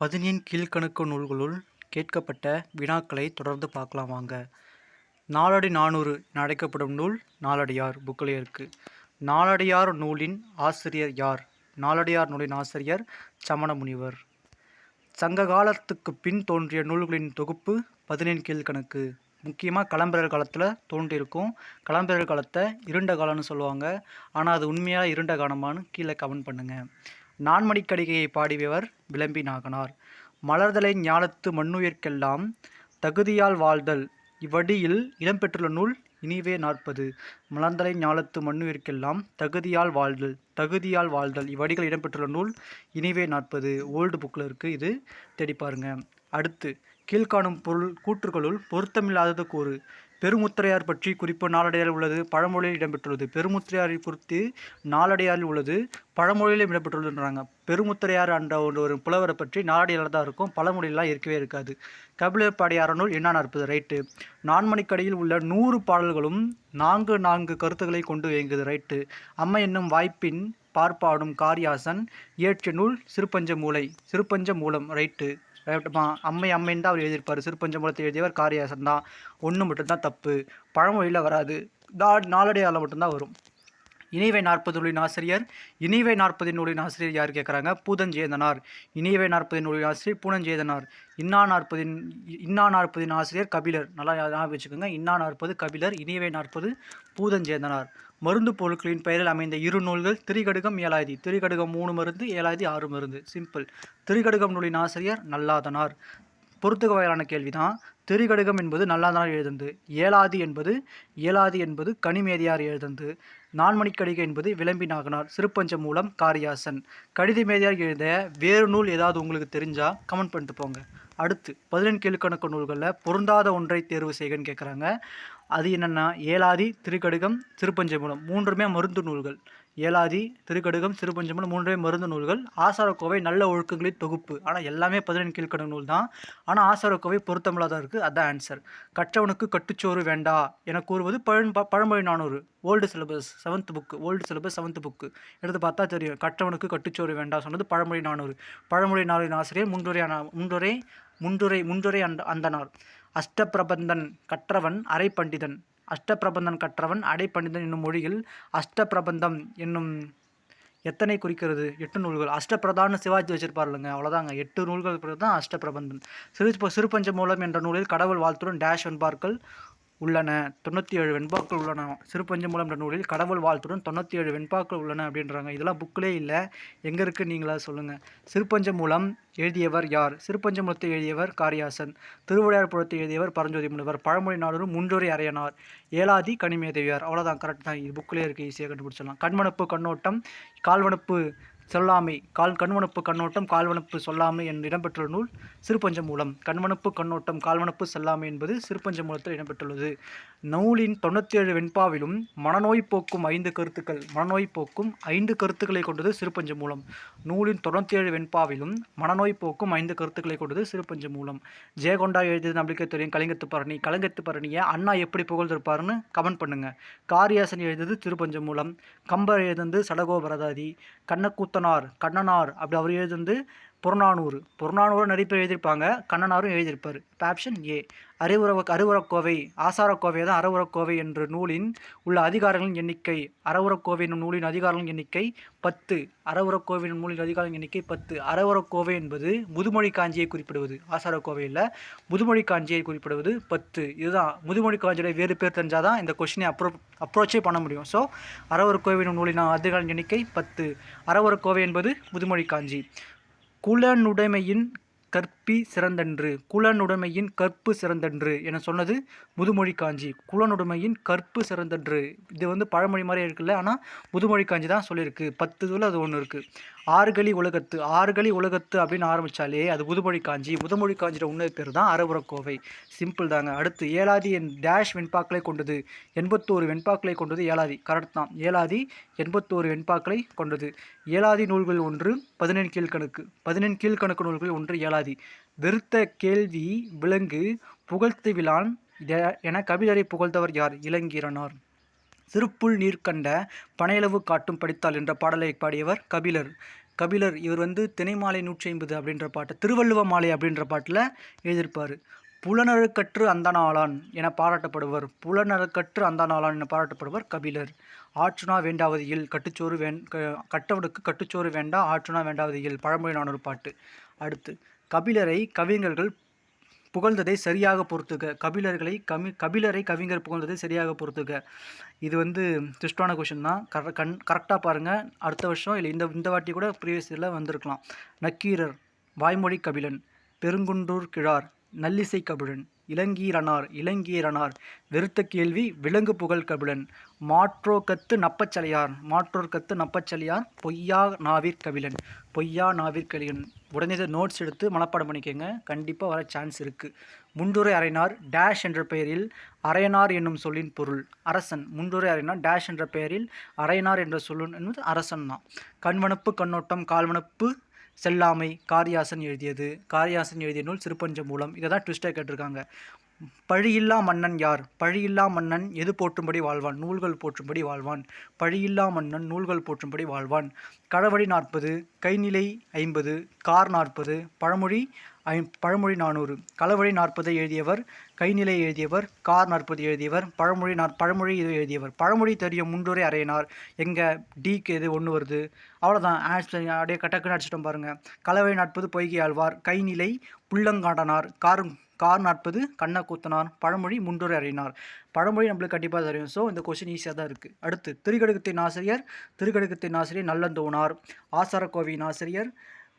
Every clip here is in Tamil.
பதினெண் கீழ்க்கணக்கு நூல்களுள் கேட்கப்பட்ட வினாக்களை தொடர்ந்து பார்க்கலாம் வாங்க. நாலடி நானூறு என அழைக்கப்படும் நூல் நாலடியார் புக்கில் இருக்கு நாலடியார் நூலின் ஆசிரியர் யார்? நாலடியார் நூலின் ஆசிரியர் சமண முனிவர் சங்க காலத்துக்கு பின் தோன்றிய நூல்களின் தொகுப்பு பதினெண் கீழ்க்கணக்கு. முக்கியமாக களம்பிரர் காலத்தில் தோன்றியிருக்கும். களம்பிரர் காலத்தை இருண்ட காலம்னு சொல்லுவாங்க. ஆனால் அது உண்மையாக இருண்ட காலமான்னு கீழே கமெண்ட் பண்ணுங்கள் நான்மணிக்கடிகையை பாடியவர் விளம்பி நாகனார். மலர்தலை ஞானத்து மண்ணுயிர்க்கெல்லாம் தகுதியால் வாழ்தல் இவ்வடியில் இடம்பெற்றுள்ள நூல் இனிவே நாற்பது. மலர்தலை ஞாலத்து மண்ணுயிர்க்கெல்லாம் தகுதியால் வாழ்தல் தகுதியால் வாழ்தல் இவ்வடிகள் இடம்பெற்றுள்ள நூல் இனிவே நாற்பது. ஓல்டு புக்கில் இருக்குது இது தேடி பாருங்க. அடுத்து கீழ்காணும் பொருள் கூற்றுகளுள் பொருத்தமில்லாதது கூறு. பெருமுத்திரையார் பற்றி குறிப்பு நாளடையார் உள்ளது பழமொழியில் இடம்பெற்றுள்ளது. பெருமுத்திரையாரை குறித்து நாளடையாரில் உள்ளது பழமொழியிலும் இடம்பெற்றுள்ளதுன்றாங்க பெருமுத்திரையார் என்ற ஒரு ஒரு புலவரை பற்றி நாளடையார் தான் இருக்கும் பழமொழியெல்லாம் இருக்கவே இருக்காது. கபிலர் பாடிய அறநூல் என்ன அற்புது ரைட்டு. நான்மணிக்கடியில் உள்ள நூறு பாடல்களும் நான்கு நான்கு கருத்துக்களை கொண்டு இயங்குது. ரைட்டு. அம்மை என்னும் வாய்ப்பின் பார்ப்பாடும் காரியாசன் இயற்றிய நூல் சிறுபஞ்ச மூலை சிறுபஞ்ச மூலம். ரைட்டு. அம்மை அம்மைன்னு தான் அவர் எழுதியிருப்பார். சிறுபஞ்ச மூலத்தை எழுதியவர் காரியாசன் தான். ஒன்று மட்டும்தான் தப்பு. பழமொழியில் வராது. நாளடையால் மட்டும்தான் வரும். இனிவை நாற்பது நூலின் ஆசிரியர் இனிவை நாற்பது நூலின் ஆசிரியர் யார் கேட்குறாங்க பூதஞ்சேதனார். இனிவை நாற்பது நூலின் ஆசிரியர் பூனஞ்சேதனார். இன்னா நாற்பதின் இன்னா நாற்பதின் ஆசிரியர் கபிலர். நல்லா ஞாபகம் வச்சுக்கோங்க. இன்னா நாற்பது கபிலர் இனிவை நாற்பது பூதஞ்சேதனார். மருந்து பொருட்களின் பெயரில் அமைந்த இரு நூல்கள் திரிகடுகம் ஏழாதி திரிகடுகம் மூணு மருந்து ஏழாயிரத்தி ஆறு மருந்து. சிம்பிள். திரிகடுகம் நூலின் ஆசிரியர் நல்லாதனார். பொறுத்துக வகையான கேள்விதான். திரிகடுகம் என்பது நல்லாதனார் எழுதுந்து. ஏலாதி என்பது ஏலாதி என்பது கனிமேதியார் எழுதுந்து. நான்மணிக்கடிகை என்பது விளம்பி நாகனார் சிறுபஞ்சம் மூலம் காரியாசன். கடித மேதியார் எழுத வேறு நூல் ஏதாவது உங்களுக்கு தெரிஞ்சால் கமெண்ட் பண்ணிட்டு போங்க. அடுத்து பதினெண் கீழ்கணக்கு நூல்களில் பொருந்தாத ஒன்றை தேர்வு செய்கன்னு கேட்குறாங்க அது என்னென்னா ஏலாதி திருக்கடுகம் மூலம். மூன்றுமே மருந்து நூல்கள். ஏலாதி திருக்கடுகம் சிறுபஞ்சமூலம் மூன்றே மருந்து நூல்கள். ஆசாரக்கோவை நல்ல ஒழுக்கங்களின் தொகுப்பு. ஆனால் எல்லாமே பதினெண் கீழ்கணக்கு நூல் தான். ஆனால் ஆசாரக்கோவை பொருத்தமில்லாத இருக்குது அதான் ஆன்சர் கற்றவனுக்கு கட்டுச்சோறு வேண்டா என கூறுவது பழம் Pazhamozhi Nanooru. Old syllabus seventh book old syllabus seventh book எடுத்து பார்த்தா தெரியும். கற்றவனுக்கு கட்டுச்சோறு வேண்டாம் சொன்னது பழமொழி நானூறு. பழமொழி நானூறின் ஆசிரியர் முன்னுரை முன்னுரை முன்றுரை முன்றுரை அந்த அந்தனார். அஷ்டப்பிரபந்தன் கற்றவன் அரை பண்டிதன் அஷ்டப்பிரபந்தன் கற்றவன் அடைபண்டிதன் என்னும் மொழியில் அஷ்டபிரபந்தம் என்னும் எத்தனை குறிக்கிறது? எட்டு நூல்கள். அஷ்டப்பிரதான சிவாஜி வச்சிருப்பாருலங்க அவ்வளோதாங்க எட்டு நூல்கள் தான் அஷ்டபிரபந்தம் சிறு சிறுபஞ்ச மூலம் என்ற நூலில் கடவுள் வாழ்த்துடன் டேஷ் என்பார்கள் உள்ளன. தொண்ணூற்றி ஏழு வெண்பாக்கள் உள்ளன. சிறுபஞ்சமூலம் என்ற நூலில் கடவுள் வாழ்த்துடன் தொண்ணூற்றி ஏழு வெண்பாக்கள் உள்ளன அப்படின்றாங்க. இதெல்லாம் புக்கிலே இல்லை. எங்கே இருக்குது நீங்களா சொல்லுங்கள் சிறுபஞ்சமூலம் எழுதியவர் யார்? சிறுபஞ்சமூலத்தை எழுதியவர் காரியாசன். திருவிளையார் எழுதியவர் பரஞ்சோதி முனிவர். பழமொழி நாடரும் முன்றுரை அறையனார் ஏலாதி கனிமேதேவியார் அவ்வளோதான் கரெக்ட் தான். இது புக்கிலே இருக்குது ஈஸியாக கண்டுபிடிச்சிடலாம். கண்மணப்பு கண்ணோட்டம் கால்வனப்பு சொல்லாமை கால் கண்வனப்பு கண்ணோட்டம் கால்வனப்பு சொல்லாமை என் இடம்பெற்றுள்ள நூல் சிறுபஞ்ச மூலம் கண்வனப்பு கண்ணோட்டம் கால்வனப்பு சொல்லாமை என்பது சிறுபஞ்ச மூலத்தில் இடம்பெற்றுள்ளது. நூலின் தொண்ணூற்றி ஏழு வெண்பாவிலும் மனநோய் போக்கும் ஐந்து கருத்துக்கள் மனநோய் போக்கும் ஐந்து கருத்துக்களை கொண்டது சிறுபஞ்ச மூலம். நூலின் தொண்ணூற்றி ஏழு வெண்பாவிலும் மனநோய் போக்கும் ஐந்து கருத்துக்களை கொண்டது சிறுபஞ்ச மூலம். ஜெயகொண்டா எழுதியது நம்மளுக்கே தெரியும். கலிங்கத்து பரணி கலிங்கத்து பரணியை அண்ணா எப்படி புகழ்ந்திருப்பாருன்னு கமெண்ட் பண்ணுங்க. காரியாசன் எழுதியது சிறுபஞ்ச மூலம். கம்பர் எழுதுந்து சடகோபரதாதி. கண்ணக்கூத்தனார் கண்ணனார் அப்படி அவர் எழுதுந்து புறநானூறு. புறநானூறு நிறைய பேர் எழுதியிருப்பாங்க. கண்ணனாரும் எழுதியிருப்பார். இப்போ ஆப்ஷன் ஏ அறிவுறவ அறிவுறக்கோவை ஆசாரக்கோவை தான் அறவுரக்கோவை என்ற நூலின் உள்ள அதிகாரங்களின் எண்ணிக்கை. அறவுறக்கோவை என்னும் நூலின் அதிகாரங்களின் எண்ணிக்கை பத்து. அறவுரக்கோவை என்னும் நூலின் அதிகாரங்களின் எண்ணிக்கை பத்து. அறவுரக்கோவை என்பது முதுமொழி காஞ்சியை குறிப்பிடுவது. ஆசாரக்கோவையில் முதுமொழி காஞ்சியை குறிப்பிடுவது பத்து. இதுதான். முதுமொழி காஞ்சியோட வேறு பேர் தெரிஞ்சால் தான் இந்த கொஷினை அப்ரோ அப்ரோச்சே பண்ண முடியும். ஸோ அறவுரக்கோவை என்னும் நூலின் அதிகாரங்களின் எண்ணிக்கை பத்து. அறவுரக்கோவை என்பது முதுமொழி காஞ்சி. குலனுடைமையின் கற்பி சிறந்தன்று குலனுடைமையின் கற்பு சிறந்தன்று என சொன்னது முதுமொழி காஞ்சி. குலனுடைமையின் கற்பு சிறந்தன்று. இது வந்து பழமொழி மாதிரி இருக்குல்ல ஆனால் முதுமொழி காஞ்சி தான் சொல்லியிருக்கு. பத்து இதில் அது ஒன்று இருக்குது ஆறுகளி உலகத்து. ஆறுகளி உலகத்து அப்படின்னு ஆரம்பித்தாலே அது முதுமொழி காஞ்சி. முதுமொழி காஞ்சியோட உண்மை பேர் தான் அறவுறக்கோவை. சிம்பிள் தாங்க. அடுத்து ஏலாதி என் டேஷ் வெண்பாக்களை கொண்டது. எண்பத்தோரு வெண்பாக்களை கொண்டது ஏலாதி. கரெக்ட் தான். ஏலாதி எண்பத்தோரு வெண்பாக்களை கொண்டது. ஏலாதி நூல்கள் ஒன்று பதினெண் கீழ்கணக்கு. பதினெண் கீழ்கணக்கு நூல்கள் ஒன்று ஏலாதி. வெறுத்த கேள்வி விலங்கு புகழ்த்து விழான் என கபிலரை புகழ்ந்தவர் யார்? இளங்கீரனார். சிறுப்புள் நீர் கண்ட பனையளவு காட்டும் படித்தால் என்ற பாடலை பாடியவர் கபிலர். கபிலர் இவர் வந்து தினைமாலை நூற்றி ஐம்பது அப்படின்ற பாட்டு திருவள்ளுவ மாலை அப்படின்ற பாட்டில் எழுதியிருப்பார். புலனறுக்கற்று அந்தனாளான் என பாராட்டப்படுவர். புலனறுக்கற்று அந்தனாளான் என பாராட்டப்படுவர் கபிலர். ஆற்றுனா வேண்டாவது கட்டுச்சோறு வேண் கட்டவனுக்கு கட்டுச்சோறு வேண்டா ஆற்றுனா வேண்டாவது இல் பழமொழி நானூறு பாட்டு அடுத்து கபிலரை கவிஞர்கள் புகழ்ந்ததை சரியாக பொறுத்துக. கபிலர்களை கமி கபிலரை கவிஞர் புகழ்ந்ததை சரியாக பொறுத்துக. இது வந்து ட்விஸ்டான கொஷின் தான். கர கண் கரெக்டாக பாருங்கள் அடுத்த வருஷம் இல்லை இந்த இந்த வாட்டி கூட ப்ரீவியஸ் இதில் வந்திருக்கலாம். நக்கீரர் வாய்மொழி கபிலன் பெருங்குன்றூர் கிழார் நல்லிசை கபிலன். இளங்கீரனார் இளங்கீரனார். வெறுத்த கேள்வி விலங்கு புகழ் கபிலன். மாற்றோ கத்து நப்பச்சலையார். மாற்றோர் கத்து நப்பச்சலையார் பொய்யா நாவிற் கபிலன். பொய்யா நாவிற் கபிலன் உடனே இதை நோட்ஸ் எடுத்து மனப்பாடம் பண்ணிக்கோங்க. கண்டிப்பாக வர சான்ஸ் இருக்குது முண்டுரை அரைனார் டேஷ் என்ற பெயரில் அரையனார் என்னும் சொல்லின் பொருள். அரசன். முண்டுரை அரைனார் டேஷ் என்ற பெயரில் அரையனார் என்ற சொல்லு என்பது அரசன் தான். கண்வனப்பு கண்ணோட்டம் கால்வனப்பு செல்லாமை காரியாசன் எழுதியது. காரியாசன் எழுதிய நூல் சிறுபஞ்ச மூலம் இதை தான் ட்விஸ்டாக கேட்டிருக்காங்க. பழியில்லா மன்னன் யார்? பழியில்லா மன்னன் எது போற்றும்படி வாழ்வான்? நூல்கள் போற்றும்படி வாழ்வான். பழியில்லா மன்னன் நூல்கள் போற்றும்படி வாழ்வான். களவழி நாற்பது கைநிலை ஐம்பது கார் நாற்பது பழமொழி ஐ பழமொழி நானூறு. களவழி நாற்பதை எழுதியவர் கைநிலை எழுதியவர் கார் நாற்பது எழுதியவர் பழமொழி நாற் பழமொழி இது எழுதியவர். பழமொழி தெரியும் முன்னுரை அறையினார். எங்கே டிக்கு எது ஒன்று வருது? அவ்வளோதான் ஆட்ஸ் அப்படியே கட்டக்குன்னு அடிச்சிட்டோம் பாருங்கள் களவழி நாற்பது பொய்கை ஆழ்வார். கைநிலை புள்ளங்காண்டனார். கார் கார் நாற்பது கண்ணக்கூத்தனார். பழமொழி முன்னுரை அறியினார். பழமொழி நம்மளுக்கு கண்டிப்பாக தெரியும். ஸோ இந்த கொஷின் ஈஸியாக தான் இருக்குது அடுத்து திருக்கடுக்கத்தின் ஆசிரியர் திருக்கடுக்கத்தின் ஆசிரியர் நல்லந்தோனார். ஆசாரக்கோவையின் ஆசிரியர்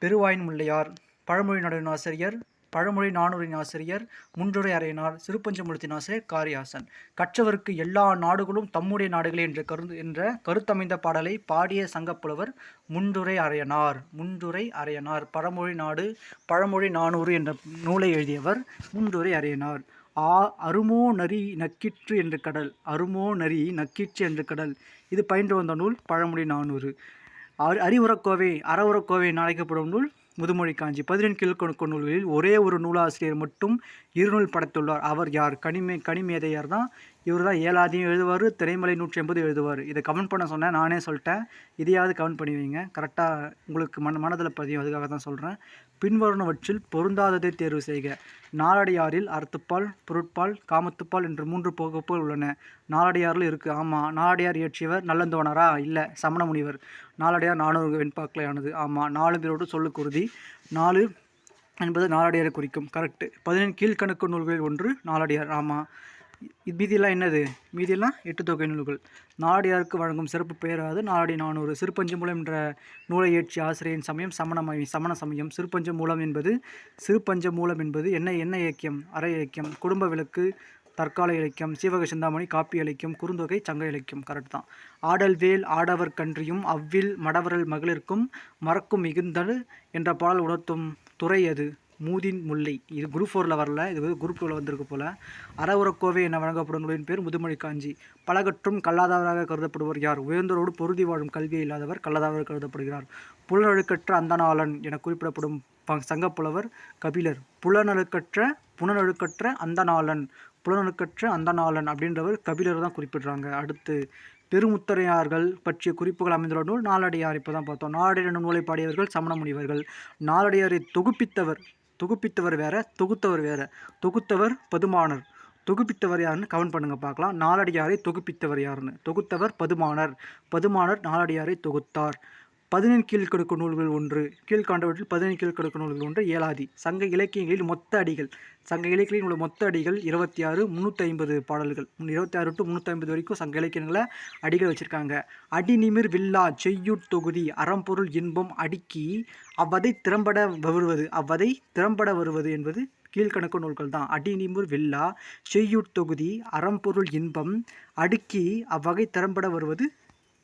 பெருவாயின் முள்ளையார் பழமொழி நடுவின் ஆசிரியர் பழமொழி நானூரின் ஆசிரியர் முன்றுரை அறையினார் சிறுபஞ்சமுலத்தின் ஆசிரியர் காரியாசன். கற்றவருக்கு எல்லா நாடுகளும் தம்முடைய நாடுகளே என்ற கரு என்ற கருத்தமைந்த பாடலை பாடிய சங்கப்புலவர் முன்றுரை அறையனார் முன்றுரை அறையனார். பழமொழி நாடு பழமொழி நானூறு என்ற நூலை எழுதியவர் முன்றுரை அறையனார். ஆ அருமோ நரி நக்கிற்று என்று கடல் அருமோ நரி நக்கிற்று என்று கடல். இது பயின்று வந்த நூல் பழமொழி நானூறு. அரி அறிவுரக்கோவை அறவுரக்கோவை என அழைக்கப்படும் நூல் முதுமொழி காஞ்சி பதினெண் கிழக்கு நூல்களில் ஒரே ஒரு நூலாசிரியர் மட்டும் இருநூல் படைத்துள்ளார். அவர் யார்? கனிமே கனிமேதையார் தான். இவர் தான் ஏழாதியும் எழுதுவார் திரைமலை நூற்றி எண்பது எழுதுவார். இதை கமெண்ட் பண்ண சொன்னேன் நானே சொல்லிட்டேன். இதையாவது கமெண்ட் பண்ணி வைங்க கரெக்டாக உங்களுக்கு மன மனதில் பதியும் அதுக்காக தான் சொல்கிறேன் பின்வருணவற்றில் பொருந்தாததை தேர்வு செய்க. நாலடியாரில் அறத்துப்பால் பொருட்பால் காமத்துப்பால் என்று மூன்று போகப்புகள் உள்ளன. நாலடியாரில் இருக்குது ஆமாம் நாலடியார் இயற்றியவர் நல்லந்தோணரா? இல்லை சமண முனிவர். நாலடியார் நானூறு வெண்பாக்கலையானது ஆமாம் நாலு பேரோடு சொல்லுக்குறுதி நாலு என்பது நாலடியாரை குறிக்கும். கரெக்டு பதினெண் கீழ்கணக்கு நூல்களில் ஒன்று நாலடியார் ஆமாம் மீதியெல்லாம் என்னது? மீதியெல்லாம் எட்டு தொகை நூல்கள். நாடியாருக்கு வழங்கும் சிறப்பு பெயராது நாடி நானூறு. சிறுபஞ்சமூலம் என்ற நூலை ஏற்றி ஆசிரியரின் சமயம் சமணமய சமண சமயம். சிறுபஞ்ச மூலம் என்பது சிறுபஞ்ச மூலம் என்பது என்ன என்ன இலக்கியம் அறை இலக்கியம் குடும்ப விளக்கு தற்கால இலக்கியம். சீவக சிந்தாமணி காப்பி இலக்கியம். குறுந்தொகை சங்க இலக்கியம். கரெக்ட் தான். ஆடல் வேல் ஆடவர் கன்றியும் அவ்வில் மடவரல் மகளிருக்கும் மறக்கும் மிகுந்தல் என்ற பாடல் உணர்த்தும் துறை அது மூதின் முல்லை. இது குரூப் ஃபோரில் வரல இது வந்து குரூப் டூவில் வந்திருக்கு போல். அறவுரக்கோவை என வழங்கப்படும் நூலின் பேர் முதுமொழி காஞ்சி. பலகற்றும் கல்லாதவராக கருதப்படுவர் யார்? உயர்ந்தோரோடு பொருதி வாழும் கல்வியை இல்லாதவர் கல்லாதவராக கருதப்படுகிறார். புலனழுக்கற்ற அந்தநாளன் என குறிப்பிடப்படும் சங்க சங்கப்புலவர் கபிலர். புலனழுக்கற்ற புலனழுக்கற்ற அந்தநாளன் புலனழுக்கற்ற அந்தநாளன் அப்படின்றவர் கபிலர் தான் குறிப்பிடுறாங்க. அடுத்து பெருமுத்தரையார்கள் பற்றிய குறிப்புகள் அமைந்துள்ள நூல் நாளடியார். இப்போ தான் பார்த்தோம். நாளடியார் நூலை பாடியவர்கள் சமண முனிவர்கள். நாளடியாரை தொகுப்பித்தவர் தொகுப்பித்தவர் வேற தொகுத்தவர் வேற. தொகுத்தவர் பதுமானர். தொகுப்பித்தவர் யாருன்னு கவன் பண்ணுங்க பார்க்கலாம். நாலடியாரை தொகுப்பித்தவர் யாருன்னு. தொகுத்தவர் பதுமானர். பதுமானர் நாலடியாரை தொகுத்தார். பதினெண் கீழ்கடுக்கு நூல்கள் ஒன்று கீழ்காண்டவற்றில் பதினெண் கீழ்கடுக்கு நூல்கள் ஒன்று ஏழாதி. சங்க இலக்கியங்களில் மொத்த அடிகள். சங்க இலக்கியங்களில் உள்ள மொத்த அடிகள் இருபத்தி ஆறு முந்நூற்றி ஐம்பது பாடல்கள். இருபத்தி ஆறு டு முந்நூற்றி ஐம்பது வரைக்கும் சங்க இலக்கியங்களை அடிகள் வச்சுருக்காங்க. அடிநிமிர் வில்லா செய்யுட் தொகுதி அறம்பொருள் இன்பம் அடுக்கி அவ்வதை திறம்பட வருவது அவ்வதை திறம்பட வருவது என்பது கீழ்கணக்கு நூல்கள் தான். அடிநிமிர் வில்லா செய்யுட் தொகுதி அறம்பொருள் இன்பம் அடுக்கி அவ்வகை திறம்பட வருவது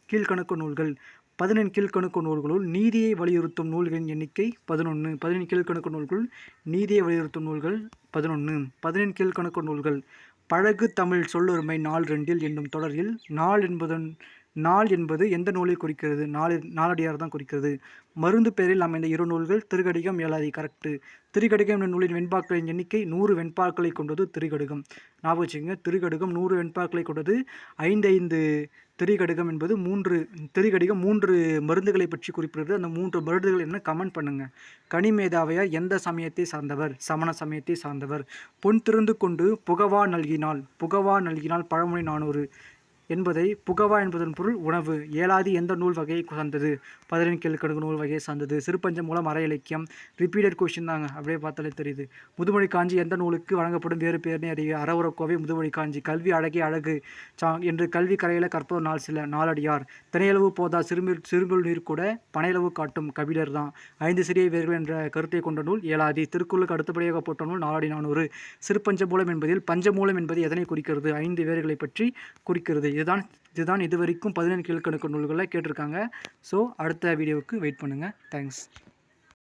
கீழ்கணக்கு நூல்கள். பதினெண் கீழ்கணக்கு நூல்களுள் நீதியை வலியுறுத்தும் நூல்களின் எண்ணிக்கை பதினொன்று பதினெண் கீழ்கணக்கு நூல்கள் நீதியை வலியுறுத்தும் நூல்கள் பதினொன்று பதினெண் கீழ்கணக்கு நூல்கள் பழகு தமிழ் சொல்லொருமை நாள் ரெண்டில் என்னும் தொடரில் நாள் என்பதன் நாள் என்பது எந்த நூலை குறிக்கிறது? நாலு நாலடியார் தான் குறிக்கிறது. மருந்து பெயரில் அமைந்த இரு நூல்கள் திருக்கடிகம் ஏழாதி கரெக்டு திருக்கடிகம் என்ற நூலின் வெண்பாக்களின் எண்ணிக்கை நூறு வெண்பாக்களை கொண்டது திருக்கடுகம் ஞாபகம் வச்சுக்கோங்க திருக்கடுகம் நூறு வெண்பாக்களை கொண்டது ஐந்து ஐந்து திரிகடுகம் என்பது மூன்று திரிகடிகம் மூன்று மருந்துகளை பற்றி குறிப்பிடுறது அந்த மூன்று மருந்துகள் என்ன? கமெண்ட் பண்ணுங்க. கனிமேதாவையார் எந்த சமயத்தை சார்ந்தவர்? சமண சமயத்தை சார்ந்தவர். பொன் திருந்து கொண்டு புகவா நல்கினால் புகவா நல்கினால் பழமொழி நானூறு. என்பதை புகவா என்பதன் பொருள் உணவு. ஏழாதி எந்த நூல் வகையை சார்ந்தது? பதினெண் கேள்விக்கணக்கு நூல் வகையை சார்ந்தது. சிறுபஞ்சம் மூலம் அற இலக்கியம். ரிப்பீட்டட் கொஷின் தாங்க. அப்படியே பார்த்தாலே தெரியுது. முதுமொழி காஞ்சி எந்த நூலுக்கு வழங்கப்படும்? வேறு பேர்னே அறிய அறவுரக்கோவை முதுமொழி காஞ்சி. கல்வி அழகே அழகு. சா என்று கல்வி கரையில கற்பவர் நாள் சில நாளடியார். தினையளவு போதா சிறுமிர் சிறுங்குள் நீர் கூட பனையளவு காட்டும் கபிலர் தான். ஐந்து சிறிய வேர்கள் என்ற கருத்தை கொண்ட நூல் ஏழாதி திருக்குறளுக்கு அடுத்தபடியாக போட்ட நூல் நாலாடி நானூறு. சிறுபஞ்சமூலம் என்பதில் பஞ்சமூலம் என்பது எதனை குறிக்கிறது? ஐந்து வேர்களை பற்றி குறிக்கிறது. இதுதான் இதுதான் இதுவரைக்கும் பதினேழு கீழ்கணக்கு நூல்களை கேட்டிருக்காங்க. ஸோ அடுத்த வீடியோவுக்கு வெயிட் பண்ணுங்கள் தேங்க்ஸ்